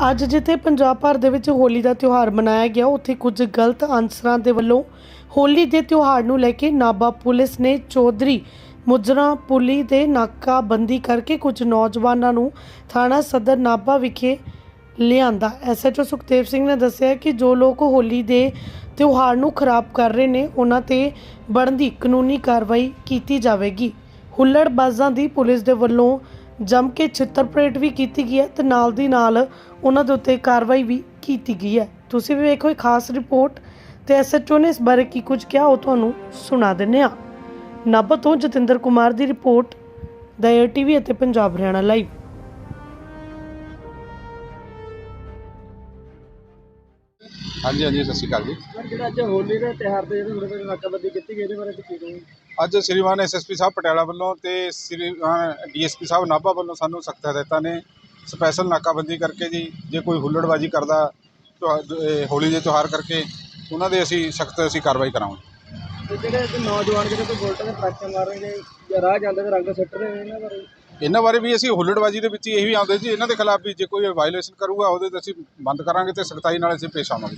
ਅੱਜ ਜਿੱਥੇ ਪੰਜਾਬ ਭਰ ਦੇ ਵਿੱਚ ਹੋਲੀ ਦਾ ਤਿਉਹਾਰ ਮਨਾਇਆ ਗਿਆ, ਉੱਥੇ ਕੁਝ ਗਲਤ ਅਨਸਰਾਂ ਦੇ ਵੱਲੋਂ ਹੋਲੀ ਦੇ ਤਿਉਹਾਰ ਨੂੰ ਲੈ ਕੇ ਨਾਭਾ ਪੁਲਿਸ ਨੇ ਚੌਧਰੀ ਮੁਜਰਾ ਪੁਲੀ ਦੇ ਨਾਕਾਬੰਦੀ ਕਰਕੇ ਕੁਝ ਨੌਜਵਾਨਾਂ ਨੂੰ ਥਾਣਾ ਸਦਰ ਨਾਭਾ ਵਿਖੇ ਲਿਆਂਦਾ। ਐਸਐਚਓ ਸੁਖਦੇਵ ਸਿੰਘ ਨੇ ਦੱਸਿਆ ਕਿ ਜੋ ਲੋਕ ਹੋਲੀ ਦੇ ਤਿਉਹਾਰ ਨੂੰ ਖਰਾਬ ਕਰ ਰਹੇ ਨੇ, ਉਹਨਾਂ ਤੇ ਬਣਦੀ ਕਾਨੂੰਨੀ ਕਾਰਵਾਈ ਕੀਤੀ ਜਾਵੇਗੀ। ਹੁੱਲੜਬਾਜ਼ਾਂ ਦੀ ਪੁਲਿਸ ਦੇ ਵੱਲੋਂ ਜੰਮ ਕੇ ਛਿੱਤਰ ਪਰੇਡ ਵੀ ਕੀਤੀ ਗਈ ਹੈ ਤੇ ਨਾਲ ਦੀ ਨਾਲ ਉਹਨਾਂ ਦੇ ਉੱਤੇ ਕਾਰਵਾਈ ਵੀ ਕੀਤੀ ਗਈ ਹੈ। ਤੁਸੀਂ ਵੀ ਵੇਖੋ ਇੱਕ ਖਾਸ ਰਿਪੋਰਟ ਤੇ ਐਸਐਚਓ ਨੇ ਇਸ ਬਾਰੇ ਕੀ ਕੁਝ ਕਿਹਾ ਉਹ ਤੁਹਾਨੂੰ ਸੁਣਾ ਦਿੰਨੇ ਆ ਨਾਭਾ ਤੋਂ ਜਤਿੰਦਰ ਕੁਮਾਰ ਦੀ ਰਿਪੋਰਟ ਦਾ ਏਅਰ ਟੀਵੀ ਅਤੇ ਪੰਜਾਬ ਹਰਿਆਣਾ ਲਾਈਵ। ਹਾਂਜੀ ਹਾਂਜੀ ਸਤਿ ਸ਼੍ਰੀ ਅਕਾਲ ਜੀ। ਜਿਹੜਾ ਅੱਜ ਹੋਲੀ ਦੇ ਤਿਉਹਾਰ ਤੇ ਜਿਹੜੇ ਨਾਕਾਬੰਦੀ ਕੀਤੀ ਗਈ ਇਹਦੇ ਬਾਰੇ ਕੀ ਕਹੋਗੇ? ਅੱਜ ਸ੍ਰੀਮਾਨ ਐਸਐਸਪੀ ਸਾਹਿਬ ਪਟਿਆਲਾ ਵੱਲੋਂ ਤੇ ਸ੍ਰੀਮਾਨ ਡੀਐਸਪੀ ਸਾਹਿਬ ਨਾਭਾ ਵੱਲੋਂ ਸਾਨੂੰ ਸਖਤ ਹਦਾਇਤਾਂ ਨੇ। ਸਪੈਸ਼ਲ ਨਾਕਾਬੰਦੀ ਕਰਕੇ ਜੀ ਜੇ ਕੋਈ ਹੁੱਲੜਬਾਜੀ ਕਰਦਾ ਹੋਲੀ ਦੇ ਤਿਉਹਾਰ ਕਰਕੇ ਉਹਨਾਂ ਦੇ ਅਸੀਂ ਸਖਤ ਅਸੀਂ ਕਾਰਵਾਈ ਕਰਾਂਗੇ। ਜਿਹੜੇ ਨੌਜਵਾਨ ਜਿਹੜੇ ਕੋਈ ਬੁਲਟ ਦੇ ਟਰੱਕਾਂ ਮਾਰ ਰਹੇ ਨੇ ਜਾਂ ਰਾਹ ਜਾਂਦੇ ਤੇ ਰੰਗ ਸਿੱਟ ਰਹੇ ਨੇ ਇਹਨਾਂ ਬਾਰੇ? ਇਹਨਾਂ ਬਾਰੇ ਵੀ ਅਸੀਂ ਹੁੱਲੜਬਾਜੀ ਦੇ ਵਿੱਚ ਹੀ ਇਹੀ ਆਉਂਦੇ ਜੀ ਇਹਨਾਂ ਦੇ ਖਿਲਾਫ ਵੀ ਜੇ ਕੋਈ ਵਾਇਲੇਸ਼ਨ ਕਰੂਗਾ ਉਹਦੇ ਤੇ ਅਸੀਂ ਬੰਦ ਕਰਾਂਗੇ ਤੇ ਸਖਤਾਈ ਨਾਲ ਅਸੀਂ ਪੇਸ਼ ਆਵਾਂਗੇ।